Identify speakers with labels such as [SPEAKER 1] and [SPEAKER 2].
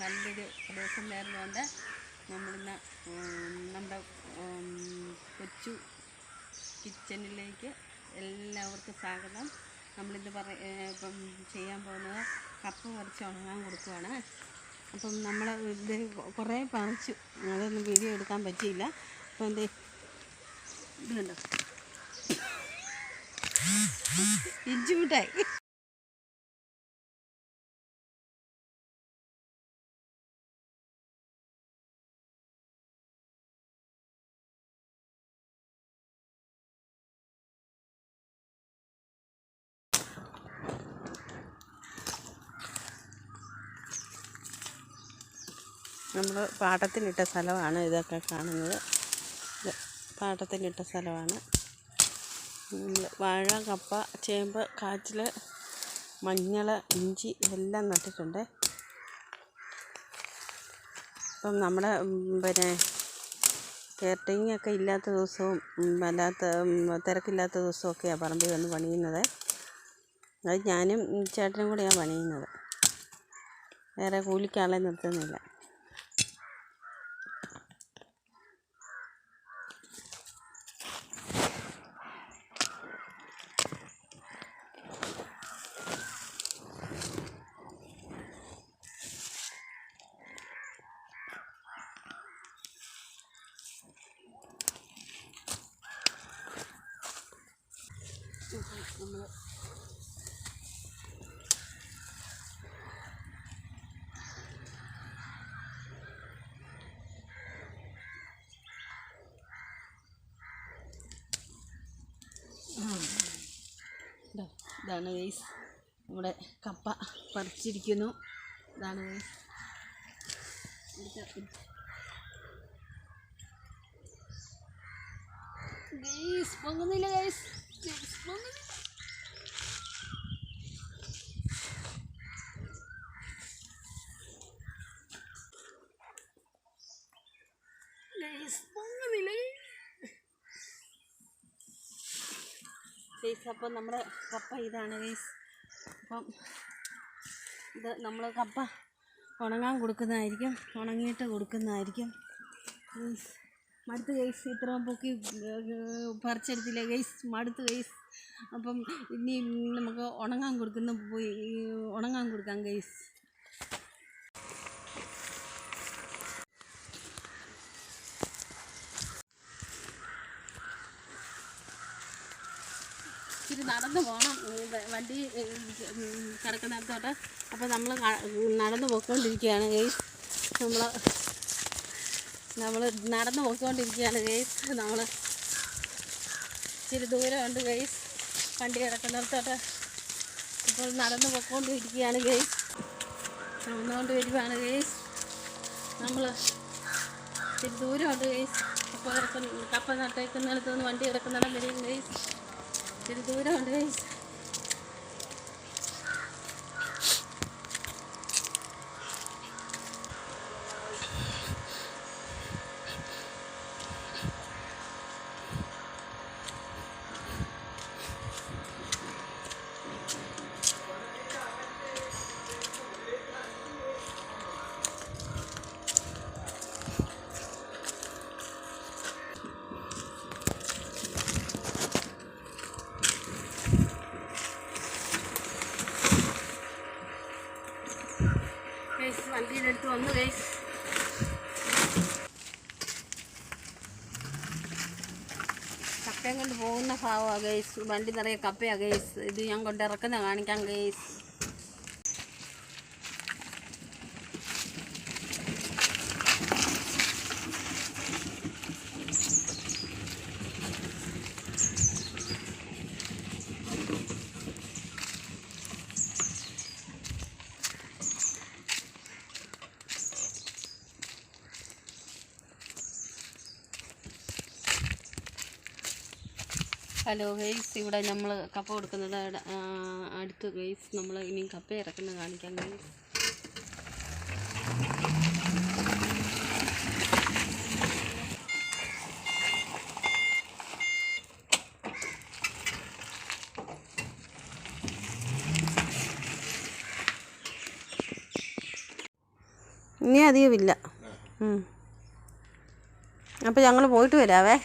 [SPEAKER 1] നല്ലൊരു പ്രദേശം നേർന്നുകൊണ്ട് നമ്മളിന്ന് നമ്മുടെ കൊച്ചു കിച്ചണിലേക്ക് എല്ലാവർക്കും സ്വാഗതം. നമ്മളിത് പറ ഇപ്പം ചെയ്യാൻ പോകുന്നത് കപ്പ പറിച്ച് ഉണങ്ങാൻ കൊടുക്കുവാണ്. അപ്പം നമ്മൾ ഇത് കുറേ പറിച്ചു. അതൊന്നും വീഡിയോ എടുക്കാൻ പറ്റിയില്ല. അപ്പം എന്ത് ഇതുണ്ടോ കണ്ടോ? നമ്മൾ പാട്ടത്തിനിട്ട സ്ഥലമാണ് ഇതൊക്കെ കാണുന്നത്. ഇത് പാട്ടത്തിനിട്ട സ്ഥലമാണ്. വാഴ കപ്പ ചേമ്പ് കാച്ചിൽ മഞ്ഞൾ ഇഞ്ചി എല്ലാം നട്ടിട്ടുണ്ട്. ഇപ്പം നമ്മുടെ പിന്നെ കെയർടേക്കിംഗ് ഒക്കെ ഇല്ലാത്ത ദിവസവും അല്ലാത്ത തിരക്കില്ലാത്ത ദിവസമൊക്കെയാണ് പറമ്പിൽ വന്ന് പണിയുന്നത്. അത് ഞാനും ചേട്ടനും കൂടെയാണ് പണിയുന്നത്. വേറെ കൂലിക്കാളെ നിർത്തുന്നില്ല. നമ്മൾ ഇതാണ് വേസ് നമ്മുടെ കപ്പ പറിച്ചിരിക്കുന്നു. ഇതാണ് വേസ് പൊങ്ങുന്നില്ല ഗൈസ് പൊങ്ങുന്നില്ല ഗൈസ് പൊങ്ങുന്നില്ല ഗൈസ് അപ്പം നമ്മുടെ കപ്പ ഇതാണ് ഗൈസ്. അപ്പം ഇത് നമ്മൾ കപ്പ ഉണങ്ങാൻ കൊടുക്കുന്നതായിരിക്കും. ഉണങ്ങിയിട്ട് കൊടുക്കുന്നതായിരിക്കും. ഗൈസ് മടുത്ത് ഗൈസ്. ഇത്രയും പൊക്കി പറിച്ചെടുത്തില്ല ഗൈസ്? മടുത്ത് ഗൈസ്. അപ്പം ഇനി നമുക്ക് ഉണങ്ങാൻ കൊടുക്കുന്ന പോയി ഉണങ്ങാൻ കൊടുക്കാം ഗൈസ്. ഇച്ചിരി നടന്നു പോകണം വണ്ടി കിടക്കുന്നിടത്തോട്ട്. അപ്പോൾ നമ്മൾ നടന്നു പോയിക്കൊണ്ടിരിക്കുകയാണ് ഗെയ്സ് നമ്മൾ നമ്മൾ നടന്നു പോയിക്കൊണ്ടിരിക്കുകയാണ് ഗെയ്സ് നമ്മൾ ഇച്ചിരി ദൂരമുണ്ട് ഗെയ്സ് വണ്ടി കിടക്കുന്നിടത്തോട്ട്. ഇപ്പോൾ നടന്നു പോയിക്കൊണ്ടിരിക്കുകയാണ് ഗെയ്സ് നടന്നുകൊണ്ട് വരുവാണ് ഗെയ്സ് നമ്മൾ ഇച്ചിരി ദൂരമുണ്ട് ഗെയ്സ് അപ്പോൾ കപ്പ നട്ടേക്കുന്നിടത്ത് നിന്ന് വണ്ടി കിടക്കുന്നിടം വരെയും ഗെയ്സ് ഇത്തിരി ദൂരമുണ്ട് കപ്പയും കൊണ്ട് പോകുന്ന ഭാവമാണ് ഗേസ് വണ്ടി നിറയെ കപ്പയാണ് ഗേസ് ഇത് ഞാൻ കൊണ്ട് ഇറക്കുന്ന കാണിക്കാം ഗൈസ് ഹലോ ഗെയ്സ് ഇവിടെ നമ്മൾ കപ്പ കൊടുക്കുന്നത് അടുത്ത് ഗെയ്സ് നമ്മൾ ഇനിയും കപ്പ ഇറക്കുന്നത് കാണിക്കാം ഗെയ്സ്
[SPEAKER 2] ഇനി അധികമില്ല. അപ്പം ഞങ്ങൾ പോയിട്ട് വരാവേ.